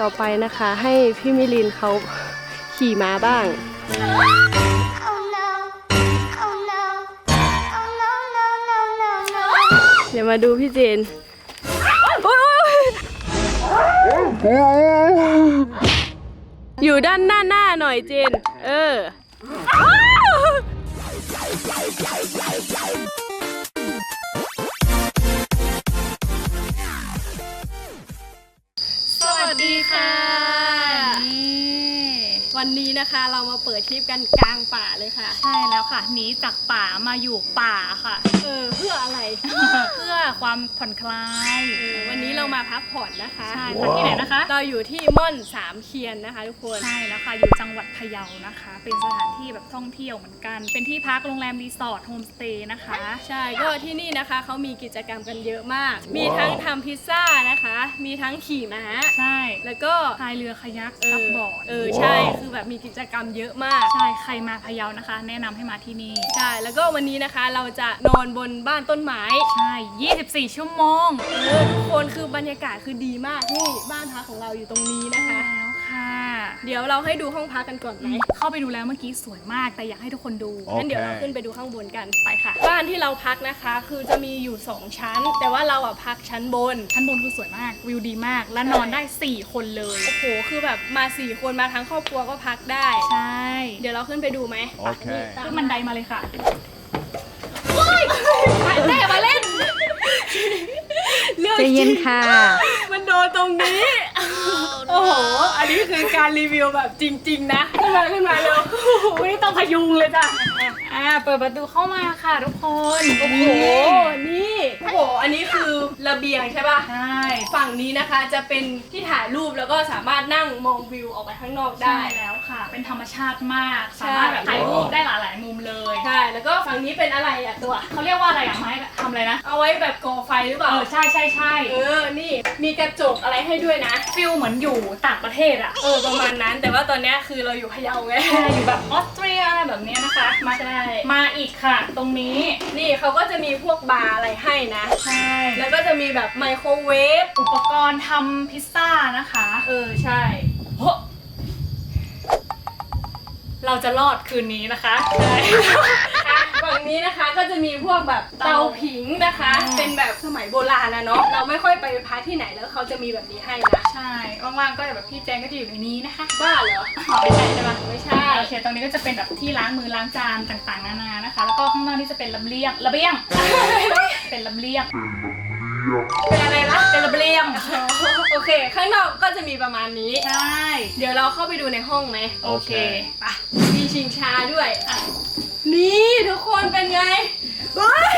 ต่อไปนะคะให้พี่มิลินเขาขี่ม้าบ้าง เดี๋ยวมาดูพี่เจนอยอยู่ด้านหน้าหน้าหน่อยเจน เออ วัสดีค่ะ วันนี้นะคะเรามาเปิดทริปกันกลางป่าเลยค่ะ ใช่แล้วค่ะหนีจากป่ามาอยู่ป่าค่ะ เออเพื่ออะไร เพื่อความผ่อนคลายเออวันนี้เรามาพักผ่อนนะคะใช่ค่ะที่ไหนนะคะ เราอยู่ที่ม่อนสามเคียนนะคะ ทุกคนใช่แล้วค่ะอยู่จังหวัดพะเยานะคะ เป็นสถานที่แบบท่องเที่ยวเหมือนกัน เป็นที่พักโรงแรมรีสอร์ทโฮมสเตย์นะคะ ใช่ก็ที่นี่นะคะเขามีกิจกรรมกันเยอะมาก มีทั้งทำพิซซ่านะคะ มีทั้งขี่ม้า ใช่ แล้วก็พายเรือคายักเอซัอบบอร์ดเออใช่คือแบบมีกิจกรรมเยอะมาก ใช่ใครมาพะเยานะคะ แนะนำให้มาที่นี่ ใช่ แล้วก็วันนี้นะคะเราจะนอนบนบ้านต้นไม้ใช่ 24 ชั่วโมง เออทุกคนคือบรรยากาศคือดีมากนี่บ้านพักของเราอยู่ตรงนี้นะคะแล้วค่ะ เดี๋ยวเราให้ดูห้องพักกันก่อนไหมเข้าไปดูแล้วเมื่อกี้สวยมาก แต่อยากให้ทุกคนดูงั้นเดี๋ยวเราขึ้นไปดูข้างบนกันไปค่ะ บ้านที่เราพักนะคะ คือจะมีอยู่ 2 ชั้น แต่ว่าเราอะพักชั้นบน ชั้นบนคือสวยมากวิวดีมาก และนอนได้ 4 คนเลยโอ้โหคือแบบมาสี่คนมาทั้งครอบครัวก็พักได้ใช่ เดี๋ยวเราขึ้นไปดูไหมโอเคนี่ตามขึ้นบันไดมาเลยค่ะแม่มาเล่น เรื่องใจเย็นค่ะ มันโดนตรงนี้ โอ้โห อันนี้คือการรีวิวแบบจริง ๆ นะ ขึ้นมาขึ้นมาเร็วไม่ต้องพยุงเลยจ้ะ อ่าเปิดประตูเข้ามาค่ะทุกคนโอ้โหนี่โอ้โหอันนี้คือระเบียงใช่ป่ะใช่ฝั่งนี้นะคะจะเป็นที่ถ่ายรูปแล้วก็สามารถนั่งมองวิวออกไปข้างนอกได้ได้ แล้วค่ะ เป็นธรรมชาติมากใช่สามารถแบบถ่ายรูปได้หลาย ๆ มุมเลย ใช่แล้วก็ฝั่งนี้เป็นอะไรอะตัว เขาเรียกว่าอะไรอะไม้ทำอะไรนะ เอาไว้แบบก่อไฟหรือเปเอล่า อใช่ใช่ใช่เออ นี่มีกระจกอะไรให้ด้วยนะ ฟิลเหมือนอยู่ต่างประเทศอะเออประมาณนั้น แต่ว่าตอนเนี้ยคือเราอยู่พะเยาไงใช่อยู่แบบออสเตรียอะไรแบบเนี้ยนะคะ มาใช่มาอีกค่ะ ตรงนี้ นี่เขาก็จะมีพวกบาร์อะไรให้นะ ใช่ แล้วก็จะมีแบบไมโครเวฟ อุปกรณ์ทำพิซซ่านะคะ เออ ใช่โหเราจะรอดคืนนี้นะคะใช่ ฝั่งนี้นะคะก็จะมีพวกแบบเตาผิงนะคะอืมเป็นแบบสมัยโบราณนะเนาะเราไม่ค่อยไปพักที่ไหนแล้วเขาจะมีแบบนี้ให้นะใช่ว่างๆก็แบบพี่แจงก็จะอยู่ในนี้นะคะบ้าเหรอขอไม่ใช่ใช่ปะไม่ใช่โอเคตรงนี้ก็จะเป็นแบบที่ล้างมือล้างจานต่างๆ นานานะคะ แล้วก็ข้างนอกนี่จะเป็นระเบียงระเบียงเป็นระเบียง เป็นอะไรนะเป็นระเบียงโอเค ข้างนอกก็จะมีประมาณนี้ ใช่ เดี๋ยวเราเข้าไปดูในห้องไหมโอเค ไปมีชิงช้าด้วยอะนี่ทุกคนเป็นไงเฮ้ย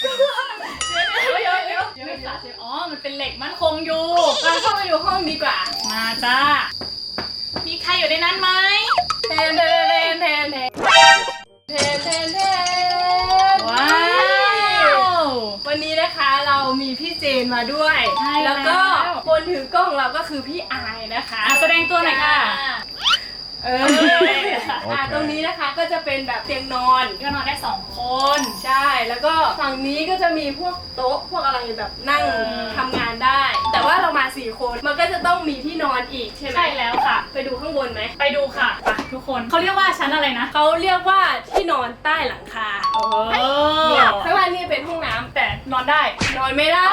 เดี๋ยวเดี๋ยวเดี๋ยวเดี๋ยวไม่ขาดเลยอ๋อ มันเป็นเหล็กมั่นคงอยู่เราเข้าไปดูห้องดีกว่า มาจ้า มีใครอยู่ในนั้นไหมแทนแทน มาด้วย ใช่แล้วก็แล้วคนถือกล้องเราก็คือพี่อายนะคะอะแสดงตัวหน่อยค่ะ เอออะตรงนี้นะคะก็จะเป็นแบบเตียงนอน ก็นอนได้สองคน ใช่ แล้วก็ฝั่งนี้ก็จะมีพวกโต๊ะพวกอะไรแบบนั่งเออ ทำงานได้ แต่ว่าเรามาสี่คนมันก็จะต้องมีที่นอนอีกใช่ไหมใช่แล้วค่ะ ไปดูข้างบนไหมไปดูค่ะไปทุกคนเขาเรียกว่าชั้นอะไรนะเขาเรียกว่าที่นอนใต้หลังคาเอเนี่ยอข้างล่างนี่เป็นห้องน้ำแต่ นอนได้ นอนไม่ได้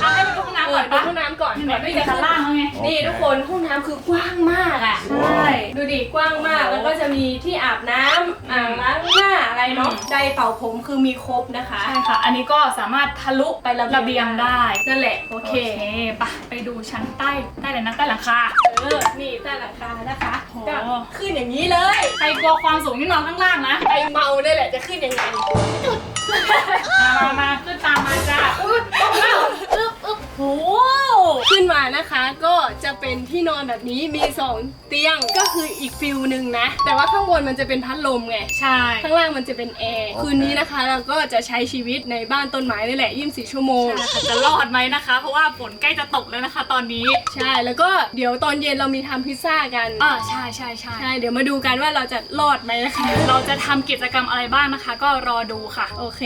เอาให้ไป ดูห้องเอน้ำอก่อนดูปะห้องน้ำก่อนไหนก่อนไม่ที่มีจะชั้นล่างแล้วไง นี่ทุกคนห้องน้ำคือกว้างมากอะ ใช่ ดูดิกว้างมากแล้วก็จะมีที่อาบน้ำอ่างล้างหน้าอะไรเนาะอืมไดร์เป่าผมคือมีครบนะคะ ใช่ค่ะ อันนี้ก็สามารถทะลุไประระเบียงได้ นั่นแหละ โอโอเคเคไปไปดูชั้นใต้ใต้เลยนะใต้หลังคา เออ นี่ใต้หลังคานะคะโอ้ ก็ขึ้นอย่างนี้เลย ใครกลัวความสูงนี่นอนข้างล่างนะไอเมาได้แหละจะขึ้นยังไงมามามาขึ้นตามมาจ้าอุ๊ยตก แล้วอึ๊บอึ๊บโหขึ้นมานะคะก็จะเป็นที่นอนแบบนี้มีสองเตียงก็คืออีกฟิลหนึ่งนะ แต่ว่าข้างบนมันจะเป็นพัดลมไง ใช่ ข้างล่างมันจะเป็นแอร์ คืนนี้นะคะเราก็จะใช้ชีวิตในบ้านต้นไม้นี่แหละ 24 ชั่วโมง จะรอดไหมนะคะ เพราะว่าฝนใกล้จะตกแล้วนะคะ ตอนนี้ ใช่ แล้วก็เดี๋ยวตอนเย็นเรามีทำพิซซ่ากันอ่าใช่ใช่ใช่ใช่ เดี๋ยวมาดูกันว่าเราจะรอดไหมนะคะ เราจะทำกิจกรรมอะไรบ้างนะคะ ก็รอดูค่ะ โอเค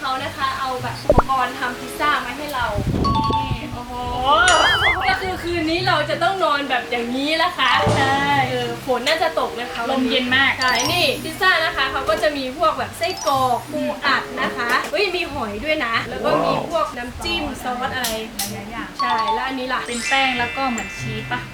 เขานะคะเอาแบบอุปกรณ์ทำพิซซ่ามาให้เรานี่โอ้โหก็คือคืนนี้เราจะต้องนอนแบบอย่างนี้นะคะใช่เออฝนน่าจะตกนะคะลมเย็นมาก ใช่นี่พิซซ่านะคะเขาก็จะมีพวกแบบไส้กรอกปูอัดนะคะเฮ้ยมีหอยด้วยนะ แล้วก็มีพวกน้ำจิ้มซอสอะไรหลายอย่าง ใช่แล้วอันนี้ล่ะ เป็นแป้งแล้วก็เหมือนชีสปะนี่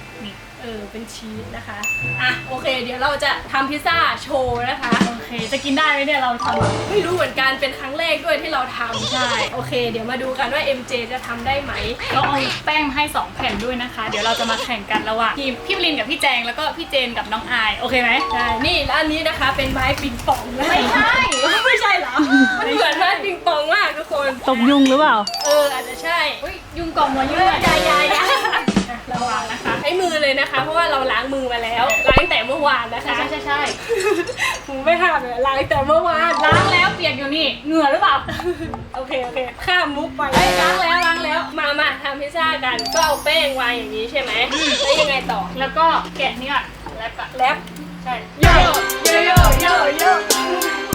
เออเป็นชีสนะคะอะโอเค เดี๋ยวเราจะทำพิซซ่าโชว์นะคะ โอเค จะกินได้ไหมเนี่ยเราทำ ไม่รู้เหมือนกันเป็นครั้งแรกด้วยที่เราทำใช่ โอเค เดี๋ยวมาดูกันว่า MJ จะทำได้ไหม เราเอาแป้งมาให้ 2 แผ่นด้วยนะคะ เดี๋ยวเราจะมาแข่งกันระหว่างทีมพี่บลินกับพี่แจงแล้วก็พี่เจนกับน้องอาย โอเคไหมใช่นี่แล้วอันนี้นะคะเป็นไม้ปิงปองนะไม่ใช่ ไม่ใช่เหรอ มันเหมือนไม้ปิงปองมากทุกคน ตบยุงหรือเปล่า เอออาจจะใช่ อุ้ยยุงกล่องหัวยุงเอเลอยยายยายา ระวังนะคะ ใช้มือเลยนะคะ เพราะว่าเราล้างมือมาแล้วล้างตั้งแต่เมื่อวานนะใช่คะใช่ใช่ใช่หูไม่ห้ามเลยล้างตั้งแต่เมื่อวานล้างแล้วเปียกอยู่นี่เหงื่อหรือเปล่าโอเคโอเคข้ามมุกไปเอ้ยล้างแล้วล้างแล้วมามาทำพิซซ่ากันก็เอาแป้งวางอย่างนี้ใช่ไหมแล้วยังไงต่อแล้วก็แกะนี่ก่อนแล้วก็แรปใช่โยโยโยโยโย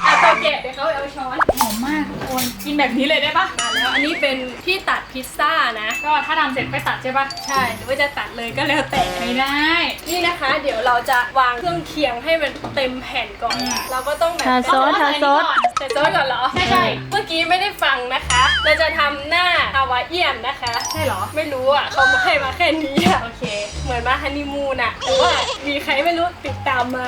อะต่อแกะเดี๋ยวเขาเอาช้อน หอมมากทุกคนกินแบบนี้เลยได้ปะมาแล้วอันนี้เป็นที่ตัดพิซซ่านะ ก็ถ้าทำเสร็จไปตัดใช่ปะใช่ หรือว่าจะตัดเลยก็แล้วแต่ไม่ได้ นี่นะคะ เดี๋ยวเราจะวางเครื่องเคียงให้มันเต็มแผ่นก่อนอืมเราก็ต้องแบบทาซอสทาซอส ใส่ซอสก่อนเหรอ ใช่ใช่เมื่อกี้ไม่ได้ฟังนะคะ เราจะทำหน้าฮาวายเอียนนะคะ ใช่เหรอ ไม่รู้อะเขามาให้มาแค่นี้อะโอเค เหมือนมาฮันนีมูนอะแต่ว่ามีใครไม่รู้ติดตามมา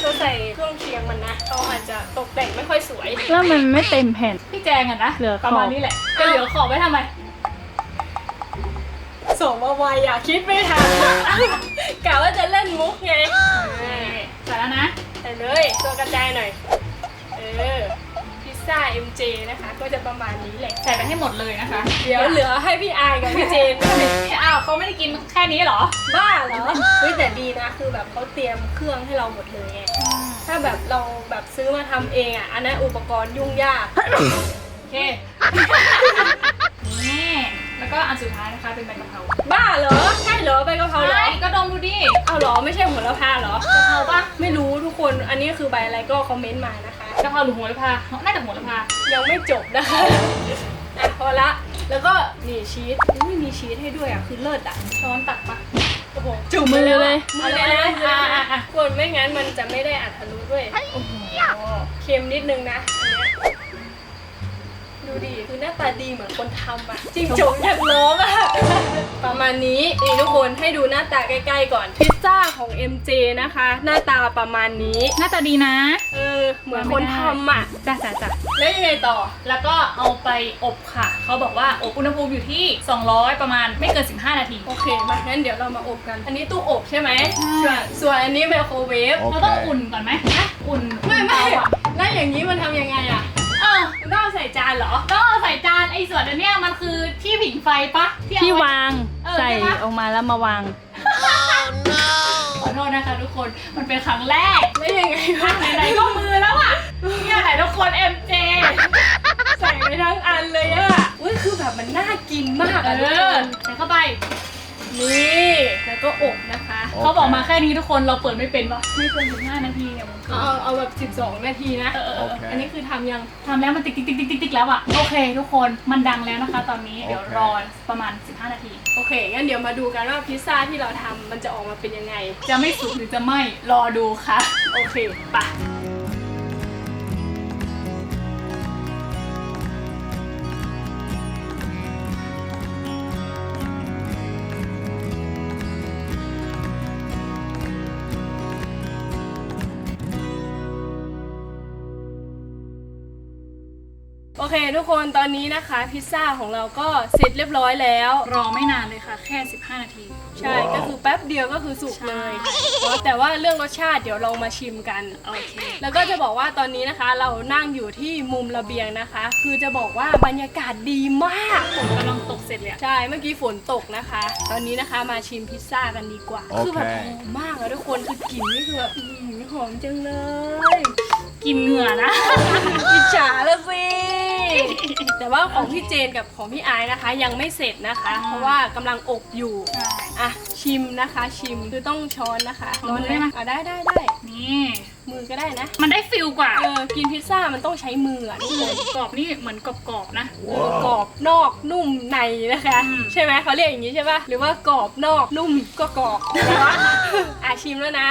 เราใส่เครื่องเคียงมันนะเขาอาจจะตกแต่งไม่ค่อยสวย แล้วมันไม่เต็มแผ่น พี่แจงอะนะเหลือขอบ ประมาณนี้แหละจะเหลือขอบไว้ทำไม ส่งมาไวอะคิดไม่ทันกะว่าจะเล่นมุกไงใส่แล้วนะใส่เลยตัวกระจายหน่อย เออ พิซซ่า MJ นะคะ ก็จะประมาณนี้แหละ ใส่ไปให้หมดเลยนะคะเดี๋ยวเหลือให้พี่อายกับพี่เจนด้วยอ้าวเขาไม่ได้กินแค่นี้เหรอบ้าเหรอเฮ้ยแต่ดีนะ คือแบบเขาเตรียมเครื่องให้เราหมดเลยไง ถ้าแบบเราแบบซื้อมาทำเองอะ อันนั้นอุปกรณ์ยุ่งยาก โอเค นี่แล้วก็อันสุดท้ายนะคะเป็นใบกะเพราบ้าเหรอ ใช่เหรอใบกะเพราเหรอ ใช่ก็ดมดูดิเอาเหรอ ไม่ใช่โหระพาเหรอ กะเพราปะไม่รู้ทุกคน อันนี้คือใบอะไรก็คอมเมนต์มานะคะ กะเพราหรือโหระพาน่าจะโหระพายังไม่จบนะคะอะพอละ แล้วก็นี่ชีสอุ้ยมีชีสให้ด้วยอะ คือเลิศอะ ช้อนตักปะ โอ้โหจุ่มมือเลย มือเลยนะอะอะอะควรไม่งั้นมันจะไม่ได้อัดทะลุด้วยโอ้โหเค็มนิดนึงนะอันเนี้ย ดูดิคือหน้าตาดีเหมือนคนทำอะจริงจงอยากร้องอะประมาณนี้นี่ทุกคนให้ดูหน้าตาใกล้ๆก่อน พิซซ่าของ MJ นะคะ หน้าตาประมาณนี้หน้าตาดีนะ เออ เหมือนคนทำอะจ้ะจ้ะจ้ะแล้วยังไงต่อ แล้วก็เอาไปอบค่ะ เขาบอกว่าอบอุณหภูมิอยู่ที่ 200 ประมาณไม่เกิน 15 นาที โอเคมางั้นเดี๋ยวเรามาอบกัน อันนี้ตู้อบใช่ไหมใช่ส่วนส่วนอันนี้ไมโครเวฟโอเคเราต้องอุ่นก่อนไหมอุ่นไม่ไม่เอาอะแล้วอย่างนี้มันทำยังไงอะ เออมันต้องเอาใส่จานเหรอต้องเอาใส่จานไอ้ส่วนอันเนี้ยมันคือที่ผิงไฟปะเอาที่ไวางเออใส่ใช่ปะออกมาแล้วมาวาง ขอโทษนะคะทุกคนมันเป็นครั้งแรกแล้วยังไงวะไหนๆก็มือแล้วอะเนี่ยไหนทุกคน MJ ใส่ไปทั้งอันเลยอะอุ้ยคือแบบมันน่ากินมากเออะทุกคนอใส่เข้าไป นี่แล้วก็อบนะคะโอเค เขาบอกมาแค่นี้ทุกคนเราเปิดไม่เป็นปะไม่เกิน15นาทีเนี่ยมันคือเอาเอาเอาแบบ 12 นาทีนะ เออเออโอเออเคอันนี้คือทำยัง ทำแล้วมันติ๊กติ๊กติ๊กติ๊กติ๊กติ๊กแล้วอะโอเค ทุกคนมันดังแล้วนะคะ ตอนนี้เดี๋ยวโอเครอประมาณ 15 นาที โอเค งั้นเดี๋ยวมาดูกันว่าพิซซ่าที่เราทำมันจะออกมาเป็นยังไง จะไม่สุกหรือจะไม่รอดูค่ะ โอเคไปะ เคทุกคนตอนนี้นะคะพิซซ่าของเราก็เสร็จเรียบร้อยแล้ว รอไม่นานเลยค่ะ แค่ 15 นาที ใช่ก็คือแป๊บเดียวก็คือสุกเลยใช่เนอะแต่ว่าเรื่องรสชาติเดี๋ยวเรามาชิมกัน โอเค แล้วก็จะบอกว่าตอนนี้นะคะ เรานั่งอยู่ที่มุมระเบียงนะคะ คือจะบอกว่าบรรยากาศดีมากผมกำลังตกเสร็จเลยอะใช่เมื่อกี้ฝนตกนะคะ ตอนนี้นะคะมาชิมพิซซ่ากันดีกว่าโอเคคือแบบหอมมากอะทุกคนคือกลิ่นนี่คือแบบอื้อหือหอมจังเลย กินเหงื่อนะอิจฉาละสิ แต่ว่าของพี่เจนกับของพี่ไอายนะคะ ยังไม่เสร็จนะคะ เพราะว่ากำลังอบอยู่อะชิมนะคะ ชิมคือต้องช้อนนะคะเอามือได้ไหม อะได้ได้ได้นี่มือก็ได้นะมันได้ฟิลกว่าเออกินพิซซ่ามันต้องใช้มืออะทุกคนกรอบนี่เหมือนกรอบๆนะเออกรอบนอกนุ่มในนะคะ อืม ใช่ไหมเขาเรียกอย่างนี้ใช่ปะหรือว่ากรอบนอกนุ่มก็กรอบอะไรวะอะชิมแล้วนะ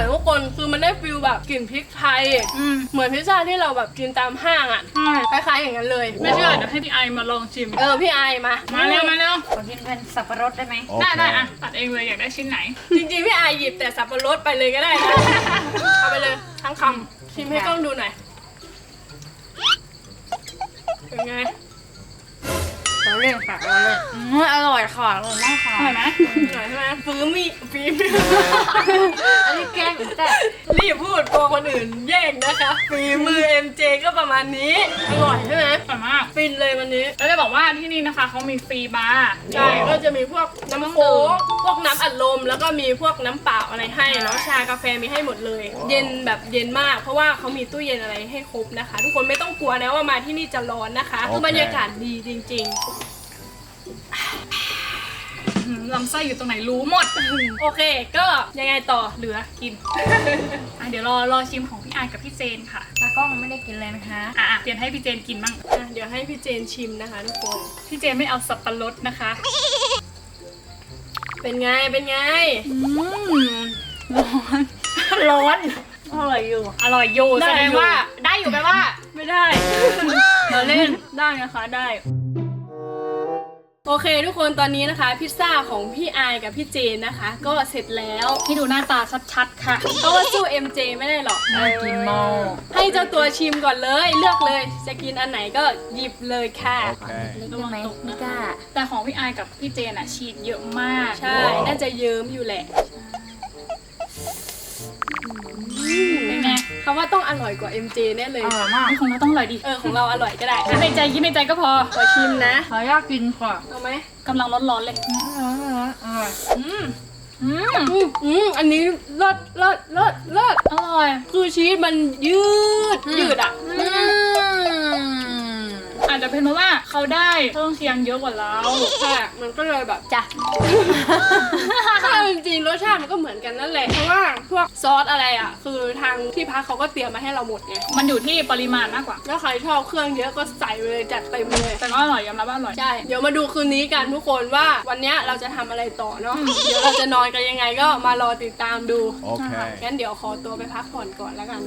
อร่อยนะอร่อยทุกคนคือมันได้ฟิลแบบกลิ่นพริกไทย อืม เหมือนพิซซ่าที่เราแบบกินตามห้างอะใช่คล้ายๆอย่างนั้นเลย ไม่เชื่อเดี๋ยวให้พี่ไอมาลองชิม เออพี่ไอมามาเร็วมาเร็วขอกินเป็นสับปะรดได้ไหม ได้ได้อะตัดเองเลยอยากได้ชิ้นไหน จริงๆพี่ไอหยิบแต่สับปะรดไปเลยก็ได้นะ เอาไปเลยทั้งคำชิมให้กล้องดูหน่อยเป็นไง เราเล่นค่ะเราเล่นอืมอร่อยค่ะอร่อยมากค่ะอร่อยไหมหน่อยใช่ไหมฟื้นมีฟีมอันนี้แกล้งแต่รีบพูดกลัวคนอื่นแย่งนะคะฝีมือ MJ ก็ประมาณนี้อร่อยใช่ไหมอร่อยมากฟินเลยวันนี้ แล้วจะบอกว่าที่นี่นะคะเขามีฟรีบาร์ใช่ก็จะมีพวกน้ำโค้กพวกน้ำอัดลม แล้วก็มีพวกน้ำเปล่าอะไรให้เนาะชากาแฟมีให้หมดเลย เย็นแบบเย็นมาก เพราะว่าเขามีตู้เย็นอะไรให้ครบนะคะ ทุกคนไม่ต้องกลัวนะว่ามาที่นี่จะร้อนนะคะคือบรรยากาศดีจริง อืมลำไส้อยู่ตรงไหนรู้หมดๆโอเค ก็ยังไงต่อเหลือกิน อะเดี๋ยวรอรอชิมของพี่ไอกับพี่เจนค่ะ ตากล้องไม่ได้กินเลยนะคะ อะอะเปลี่ยนให้พี่เจนกินบ้าง อะเดี๋ยวให้พี่เจนชิมนะคะทุกคน พี่เจนไม่เอาสับปะรดนะคะ เป็นไง เป็นไง อืมร้อน ร้อน อร่อยอยู่ อร่อยโยได้แสดงอยู่ ว่า ได้อยู่แปลว่า ไม่ได้ เราเล่นได้นะคะได้ โอเค ทุกคนตอนนี้นะคะ พิซซ่าของพี่อายกับพี่เจนนะคะ ก็เสร็จแล้วให้ดูหน้าตาชัดๆค่ะเพราะว่าสู้ MJ ไม่ได้หรอก น่ากินมากให้เจ้าตัวชิมก่อนเลยเลือกเลย จะกินอันไหนก็หยิบเลยค่ะเล็กได้ไหมไม่กล้าแต่ของพี่ไอกับพี่เจนอะชีสเยอะมาก ใช่ น่าจะเยิ้มอยู่แหละเป็นไงคำว่าต้องอร่อยกว่า MJ แน่เลย อร่อยมากของเราต้องอร่อยดีเออของเราอร่อยก็ได้คิดในใจคิดในใจก็พอขอชิมนะขออยากกินค่ะเอาไหมกำลังร้อนๆเลย อร่อยอร่อยอืมอืมอืมอืมอันนี้เลิศเลิศเลิศเลิศอร่อย คือชีสมันยืดยืดอะอืม อาจจะเป็นเพราะว่าเขาได้เครื่องเคียงเยอะกว่าเรา ใช่มันก็เลยแบบจ้ะ ถ้าจริงๆรสชาติมันก็เหมือนกันนั่นแหละ เพราะว่าพวกซอสอะไรอะ คือทางที่พักเขาก็เตรียมมาให้เราหมดไง มันอยู่ที่ปริมาณมากกว่า ถ้าใครชอบเครื่องเยอะก็ใส่ไปเลยจัดเต็มเลย แต่ก็อร่อยยอมรับว่าอร่อย ใช่ เดี๋ยวมาดูคืนนี้กันทุกคนว่าวันเนี้ยเราจะทำอะไรต่อเนาะ เดี๋ยวเราจะนอนกันยังไงก็มารอติดตามดู Okay. งั้นเดี๋ยวขอตัวไปพักผ่อนก่อนแล้วกัน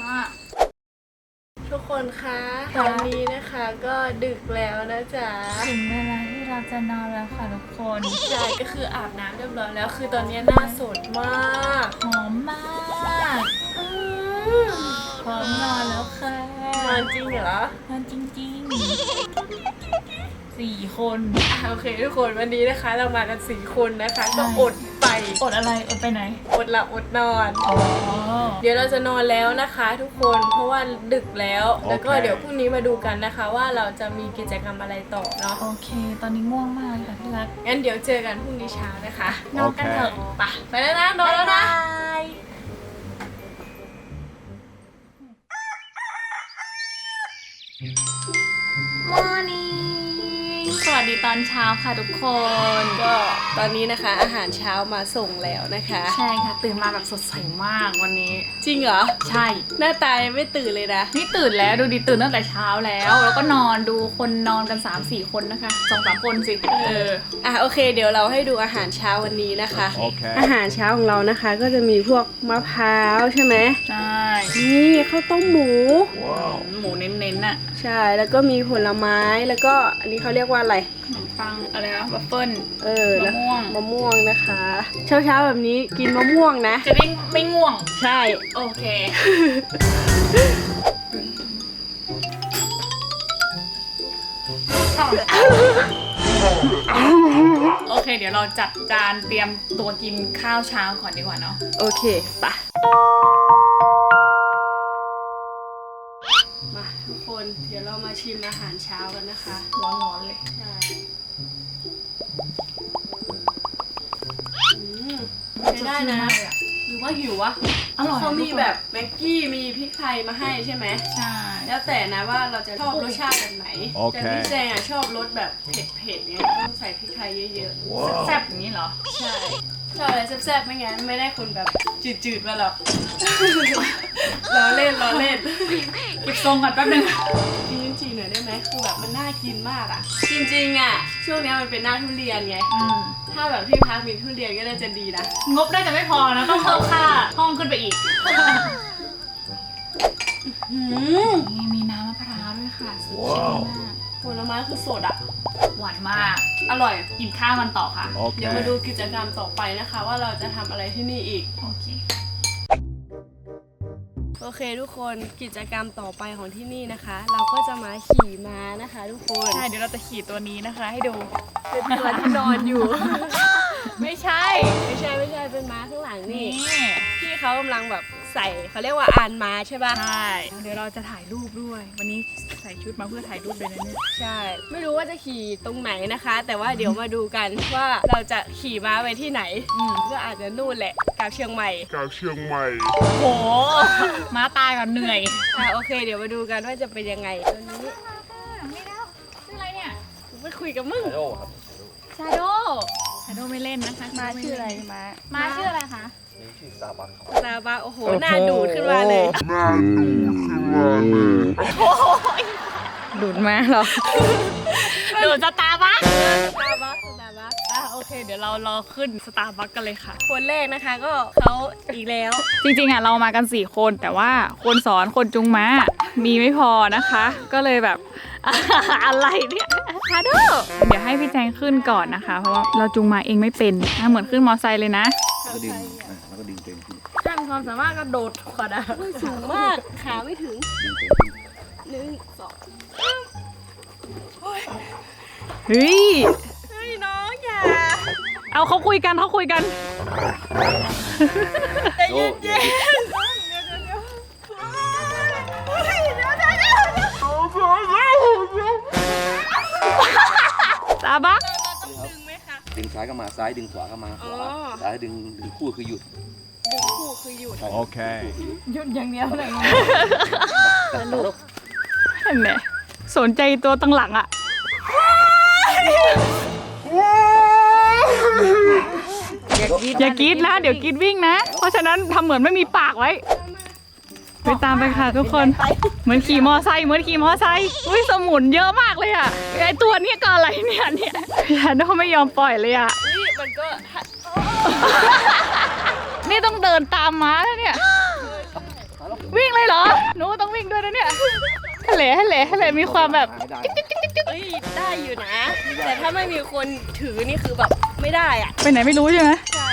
ค่ะ ทุกคนคะตอนนี้นะคะก็ดึกแล้วนะจ๊ะถึงเวลาที่เราจะนอนแล้วค่ะทุกคนใช่ก็คืออาบน้ำเรียบร้อยแล้ว คือตอนนี้หน้าสดมากหอมมากพร้อมนอนแล้วค่ะนานจริงเหรอนอนจริงๆ สี่คนอะโอเคทุกคนวันนี้นะคะ เรามากันสี่คนนะคะก็อดไปอดอะไรอดไปไหน อดหลับอดนอน อ๋อ เดี๋ยวเราจะนอนแล้วนะคะ ทุกคนเพราะว่าดึกแล้ว แล้วก็โอเคเดี๋ยวพรุ่งนี้มาดูกันนะคะ ว่าเราจะมีกิจกรรมอะไรต่อเนาะโอเค ตอนนี้ง่วงมากค่ะที่รักงั้นเดี๋ยวเจอกันพรุ่งนี้เช้านะคะนอนกันเถอะไปไปแล้วนะนอนแล้วนะมอร์นิ่งส วัสดีตอนเช้าค่ะทุกคนก็ ตอนนี้นะคะอาหารเช้ามาส่งแล้วนะคะ ใช่ค่ะ ตื่นมาแบบสดใสมากวันนี้ จริงเหรอ ใช่ หน้าตายังไม่ตื่นเลยนะ นี่ตื่นแล้วดูดิตื่นตั้งแต่เช้าแล้ว แล้วก็นอนดูคนนอนกัน3 4คนนะคะสองสามคนสิเอออะโอเค เดี๋ยวเราให้ดูอาหารเช้าวันนี้นะคะโอเคอาหารเช้าของเรานะคะ ก็จะมีพวกมะพร้าวใช่ไหมใช่นี่ข้าวต้มหมู หมูเน้นๆน่ะใช่แล้วก็มีผลไม้แล้วก็อันนี้เขาเรียกว่าอะไรขนม ปังอะไรนะบัฟเฟิลเออแล้วมะม่วงมะม่วงนะคะ เช้าเช้าๆแบบนี้กินมะม่วงนะ จะได้ไม่ง่วง ใช่ โอเค โอเค เดี๋ยวเราจัดจานเตรียมตัวกินข้าวเช้าก่อนดีกว่าเนาะ โอเคปะมาทุกคนเดี๋ยวเรามาชิมอาหารเช้ากันนะคะ ร้อนๆเลย ใช่ ได้นะ หรือว่าหิววะอร่อยเขามีแบบแม็กกี้มีพริกไทยมาให้ใช่ไหมใช่ แล้วแต่นะว่าเราจะชอบรสชาติแบบไหนโอเค แต่พี่แจงอะชอบรสแบบเผ็ดๆไงต้องใส่พริกไทยเยอะแซ่บๆอย่างนี้เหรอ ๆใช่ชอบอะไรแซ่บๆไม่งั้นไม่ได้คนแบบจืดๆมาหรอก ล้อเล่นล้อเล่น เก็บทรงก่อนแป๊บนึงกินลิ้นจี่หน่อยได้ไหม คือแบบมันน่ากินมากอะ จริงๆอะ ช่วงเนี้ยมันเป็นหน้าทุเรียนไง อืมถ้าแบบที่พักมีทุเรียนก็น่าจะดีนะ งบน่าจะไม่พอนะ ต้องเพิ่มค่าห้องขึ้นไปอีกนี่มีน้ำมะพร้าวด้วยค่ะสดชื่นมากผลไม้คือสดอะ หวานมาก อร่อย กินข้าวมันต่อค่ะ เดี๋ยวมาดู Okay. กิจกรรมต่อไปนะคะ ว่าเราจะทำอะไรที่นี่อีก โอเค โอเคทุกคนกิจกรรมต่อไปของที่นี่นะคะ เราก็จะมาขี่ม้านะคะ ทุกคนใช่เดี๋ยวเราจะขี่ตัวนี้นะคะ ให้ดูเป็นตัวที่นอนอยู่ ไม่ใช่ ไม่ใช่ไม่ใช่เป็นม้าข้างหลังนี่นี่พี่เขากำลังแบบ ใส่เขาเรียกว่าอานม้าใช่ปะใช่เดี๋ยวเราจะถ่ายรูปด้วย วันนี้ใส่ชุดมาเพื่อถ่ายรูปเลยนะเนี่ยใช่ ไม่รู้ว่าจะขี่ตรงไหนนะคะ แต่ว่าเดี๋ยวมาดูกันว่าเราจะขี่ม้าไปที่ไหน อืมก็อาจจะนู่นแหละกลับเชียงใหม่โหม้าตายก่อนเหนื่อยอะโอเค เดี๋ยวมาดูกันว่าจะเป็นยังไงตัวนี้ไม่ได้ชื่ออะไรเนี่ยไปคุยกับมึง ชาโดชาโดไม่เล่นนะคะมาชื่ออะไรมามาชื่ออะไรคะ ตาบาโอ้โหหน้าดูดขึ้นมาเลยดูดมาเหรอ ดูสตาร์บัคตาบักตาบักอะโอเค เดี๋ยวเรารอขึ้นสตาร์บัคกันเลยค่ะ คนแรกนะคะก็เขาอีกแล้ว จริงๆอะเรามากัน 4 คนแต่ว่าคนสอนคนจุงม้ามีไม่พอนะคะ ก็เลยแบบ อะไรเนี่ยคาโดเดี๋ยวให้พี่แจงขึ้นก่อนนะคะ เพราะว่าเราจุงมาเองไม่เป็นอะเหมือนขึ้นมอไซค์เลยนะแล้วก็ดึง ความสามารถกระโดดขวดาสูงมากขาไม่ถึงดึงเต็มขึ้นหนึ่งสองเฮ้ยเฮ้ยน้องอย่าเอาเขาคุยกันเขาคุยกันใจเย็นๆเดี๋ยวเดี๋ยวเดี๋ยวเฮ้ยเดี๋ยวเดี๋ยวเดี๋ยวสตาร์บัคเราต้องดึงไหมคะดึงซ้ายก็มาซ้ายดึงขวาก็มาขวาอ๋อซ้ายดึงดึงคู่คือหยุดดึง คู่คือหยุด Okay. หยุดอย่างเดียวเลยตัดแล้วเห็นไหมสนใจตัวตั้งหลังอะอย่ากรีดนะ เดี๋ยวกรีดวิ่งนะ เพราะฉะนั้นทำเหมือนไม่มีปากไว้ ไปตามไปค่ะทุกคน เหมือนขี่มอไซค์เหมือนขี่มอไซค์อุ้ยสมุนเยอะมากเลยอะไอตัวเนี้ยก็อะไรเนี่ยเนี่ยยาโดไม่ยอมปล่อยเลยอะนี่มันก็ นี่ต้องเดินตามม้าแล้วเนี่ย วิ่งเลยเหรอ หนูก็ต้องวิ่งด้วยนะเนี่ยฮัลโหลฮัลโหลฮัลโหลมีความแบบไม่ได้เอ้ยได้อยู่นะ แต่ถ้าไม่มีคนถือนี่คือแบบไม่ได้อะ ไปไหนไม่รู้ใช่ไหมใช่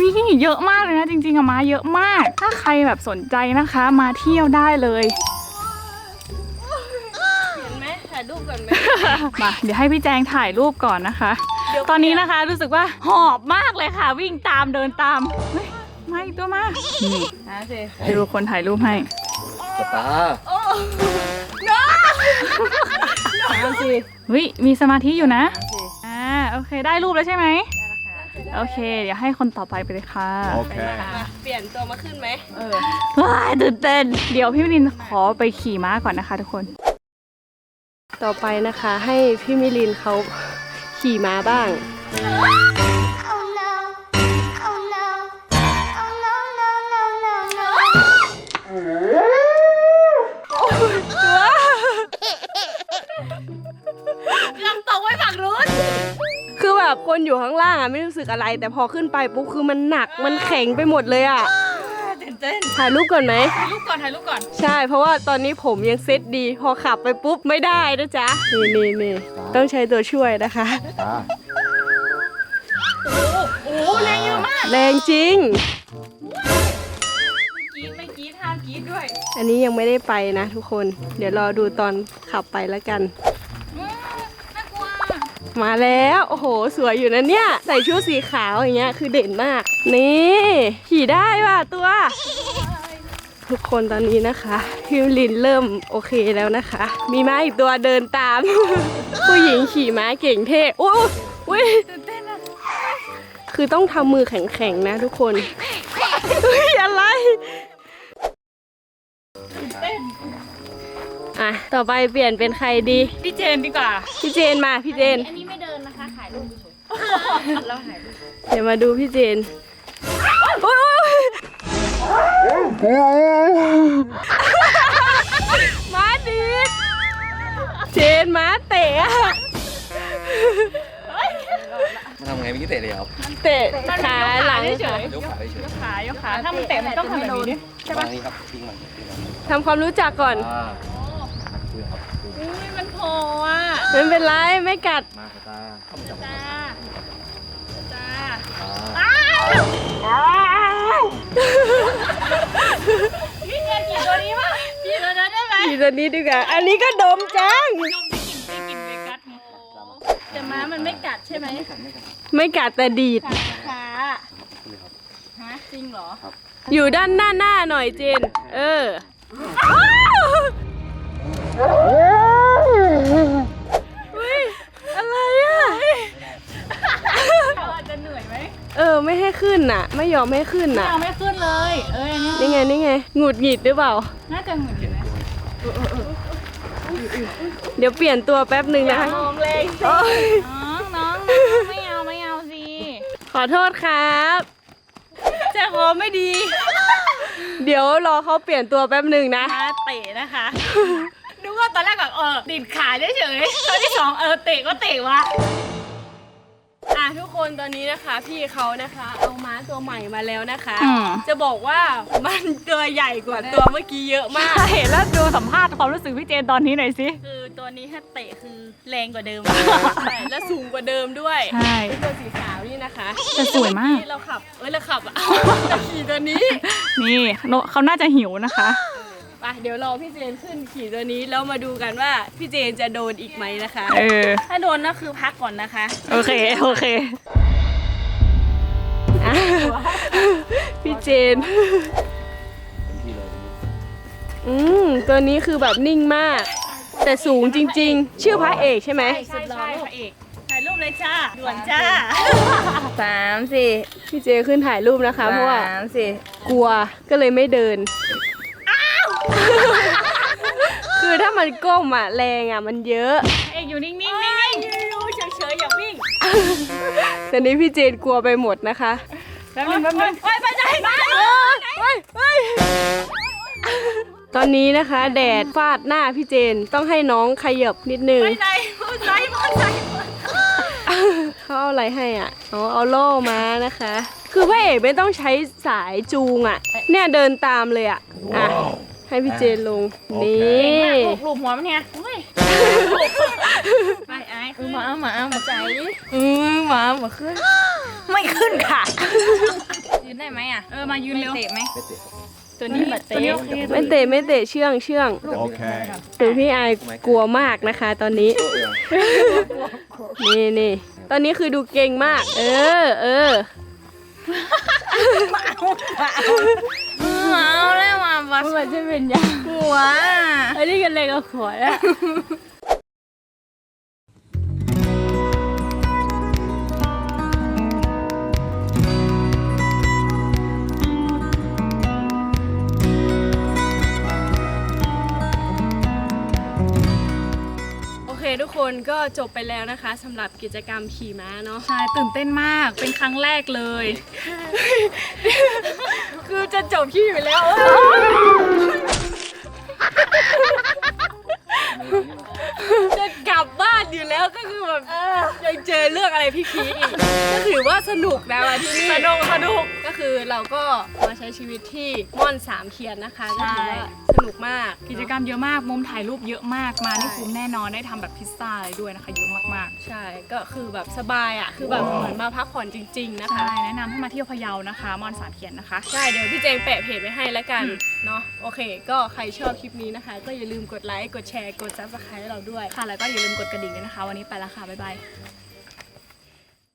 มีเยอะมากเลยนะจริงๆอะมาเยอะมาก ถ้าใครแบบสนใจนะคะ มาเที่ยวได้เลย เห็นไหมถ่ายรูปก่อนไหมมาเดี๋ยวให้พี่แจงถ่ายรูปก่อนนะคะเดี๋ยว ตอนนี้นะคะรู้สึกว่าหอบมากเลยค่ะ วิ่งตามเดินตามเฮ้ยมาอีกตัวมานี่นะสิดูคนถ่ายรูปให้สตาร์เอาสิเฮ้ยมีสมาธิอยู่นะอ่าโอเคได้รูปแล้วใช่ไหมโอเค เดี๋ยวให้คนต่อไปไปเลยค่ะ Okay. มาเปลี่ยนตัวมาขึ้นไหมว้ายตื่นเต้นเดี๋ยวพี่มิลินขอไปขี่ม้าก่อนนะคะทุกคน ต่อไปนะคะให้พี่มิลินเขา ขี่ม้าบ้าง Oh no. Oh no. Oh no, no, no, no, no. ยังตกไว้ฝั่งนู้นคือแบบคนอยู่ข้างล่างอะไม่รู้สึกอะไร แต่พอขึ้นไปปุ๊บคือมันหนักมันแข็งไปหมดเลยอะ ตื่นเต้นถ่ายรูปก่อนไหม ถ่ายรูปก่อนถ่ายรูปก่อน ใช่ เพราะว่าตอนนี้ผมยังเซ็ตดี พอขับไปปุ๊บไม่ได้นะจ๊ะ นี่นี่นี่ต้องใช้ตัวช่วยนะคะสตาร์โอ้โหแรงเยอะมากแรงจริงกรีดไม่กรีดห้ามกรีดด้วย อันนี้ยังไม่ได้ไปนะทุกคน เดี๋ยวรอดูตอนขับไปแล้วกันอืมน่ากลัว มาแล้ว โอ้โห สวยอยู่นะเนี่ย ใส่ชุดสีขาวอย่างเงี้ยคือเด่นมาก นี่ ขี่ได้ว่ะตัว ทุกคนตอนนี้นะคะพิมลินเริ่มโอเคแล้วนะคะ มีม้าอีกตัวเดินตาม ผู้หญิงขี่ม้าเก่งเท่อุ้ยอุ้ยคือต้องทำมือแข็งๆนะทุกคน ต่อไปเปลี่ยนเป็นใครดี พี่เจนดีกว่า พี่เจนมาพี่เจน อันนี้ไม่เดินนะคะ ขายรูปเฉยเดี๋ยวมาดูพี่เจนโอ๊ยโอ๊ยมาดีดเจนมาเตะอะมันทำไงไม่คิดเตะเลยครับเตะขาหลังเฉยยกขาเฉยขายกขา ถ้ามันเตะมันต้องทำแบบนี้ดิๆวางนี้ครับทิ้งมันทิ้งมันทำความรู้จักก่อน อ่าคุยครับคุย อุ้ยมันโผล่ อะไม่เป็นไรไม่กัดมาสตาร์เข้ามาจับจ้าจ้าอ่าพี่เจนกี่ตัวนี้ป่ะพี่ตัวนั้นได้ไหมทีตัวนี้ดีกว่าอันนี้ก็ดมจัง ยมได้กลิ่นได้กลิ่นเวกัสไงแต่ม้ามันไม่กัดใช่ไหมไม่กัดแต่ดีด ขาคุยครับฮะจริงเหรอ อยู่ด้านหน้าหน้าหน่อยเจน เออ อุ้ย อะไรอะเขาอาจจะเหนื่อยไหมเออ ไม่ให้ขึ้นน่ะ ไม่ยอมให้ขึ้นน่ะเอาไม่ขึ้นเลย เอ้ยอันนี้นี่ไง นี่ไง หงุดหงิดหรือเปล่า น่าจะเหมือนอยู่นะเดี๋ยวเปลี่ยนตัวแป๊บหนึ่งนะคะมองเลยโอ๊ยน้องน้องน้องไม่เอาไม่เอาสิขอโทษครับใจคอไม่ดีเดี๋ยวรอเขาเปลี่ยนตัวแป๊บหนึ่งนะ มาเตะนะคะ นึกว่าตอนแรกแบบเออดิดขาเฉยๆตอนที่สองเออเตะก็เตะวะอะทุกคนตอนนี้นะคะ พี่เขานะคะ เอาม้าตัวใหม่มาแล้วนะคะ อืม จะบอกว่ามันตัวใหญ่กว่าตัวเมื่อกี้เยอะมาก เห็นแล้วดูสัมภาษณ์ความรู้สึกพี่เจนตอนนี้หน่อยสิ คือตัวนี้ถ้าเตะคือแรงกว่าเดิมใช่และสูงกว่าเดิมด้วยใช่ ตัวสีขาวนี่นะคะแต่สวยมาก ที่เราขับเอ้ยเราขับอะจะขี่ตัวนี้ นี่โนเขาน่าจะหิวนะคะ ไปเดี๋ยวรอพี่เจนขึ้นขี่ตัวนี้แล้วมาดูกันว่าพี่เจนจะโดนอีกไหมนะคะ เออ ถ้าโดนก็คือพักก่อนนะคะ โอเค โอเคอะพี่เจนที่เลยอืม ตัวนี้คือแบบนิ่งมาก แต่สูงจริง ๆ ชื่อพระเอกใช่ไหมใช่ใช่พระเอกถ่ายรูปเลยจ้าด่วนจ้าสามสี่พี่เจขึ้นถ่ายรูปนะคะ เพราะว่าสามสี่กลัวก็เลยไม่เดิน คือถ้ามันก้มอะแรงอะมันเยอะ เอกอยู่นิ่งๆนิ่งดูเฉยๆอย่าวิ่งตอนนี้พี่เจนกลัวไปหมดนะคะๆแป๊บนึงแป๊บนึงไปไปไหนไปเฮ้ยเฮ้ยตอนนี้นะคะ แดดฟาดหน้าพี่เจนต้องให้น้องขยับนิดนึงไปไหนมอไซค์มอไซค์เขาเอาอะไรให้อะอ๋อเอาโล่มานะคะ คือพระเอกไม่ต้องใช้สายจูงอะ เนี่ยเดินตามเลยอะอะ ให้พี่เจนลง นี่ ลูกลูบหัวมันเนี่ยเฮ้ยไปไอ้คือมามามาใจอือหมาหมาขึ้น ไม่ขึ้นค่ะ ยืนได้ไหมอะ เออ มายืนเร็วเตะไหมไม่เตะครับตัวนี้บัตเตะไม่เตะไม่เตะเชื่องเชื่อง Okay. ถึงพี่ไอายกลัวมากนะคะ ตอนนี้ นี่นี่ตอนนี้คือดูเก่งมาก เออ เออเอา แล้วมาบัสมันจะเป็นยังหัว อันนี้กันเลยกับขวดอะ ทุกคนก็จบไปแล้วนะคะสำหรับกิจกรรมขี่ม้าเนาะ ใช่ตื่นเต้นมากเป็นครั้งแรกเลย คือจะจบที่อยู่แล้ว จะกลับบ้านอยู่แล้วก็คือแบบยังเจอเรื่องอะไรพี่พีคอีกก็ถือว่าสนุกนะวันที่นี่สนุกสนุกก็ คือเราก็มาใช้ชีวิตที่ม่อนสามเคียนนะคะก็ถือว่าสนุกมากกิจกรรมเยอะมากมุมถ่ายรูปเยอะมากมานี่คุ้มแน่นอนได้ทำแบบพิซซ่าอะไรด้วยนะคะเยอะมากใช่ก็คือแบบสบายอะคือแบบเหมือนมาพักผ่อนจริง ๆ ๆนะใช่คะ แนะนำให้มาเที่ยวพะเยานะคะมอนสามเขียนนะคะ ใช่เดี๋ยวพี่เจงแปะเพจไว้ให้แล้วกัน เนาะโอเค ก็ใครชอบคลิปนี้นะคะ ก็อย่าลืมกดไลค์ กดแชร์ กด subscribe ให้เราด้วย ค่ะแล้วก็อย่าลืมกดกระดิ่งด้วยนะคะ วันนี้ไปแล้วค่ะ บ๊ายบาย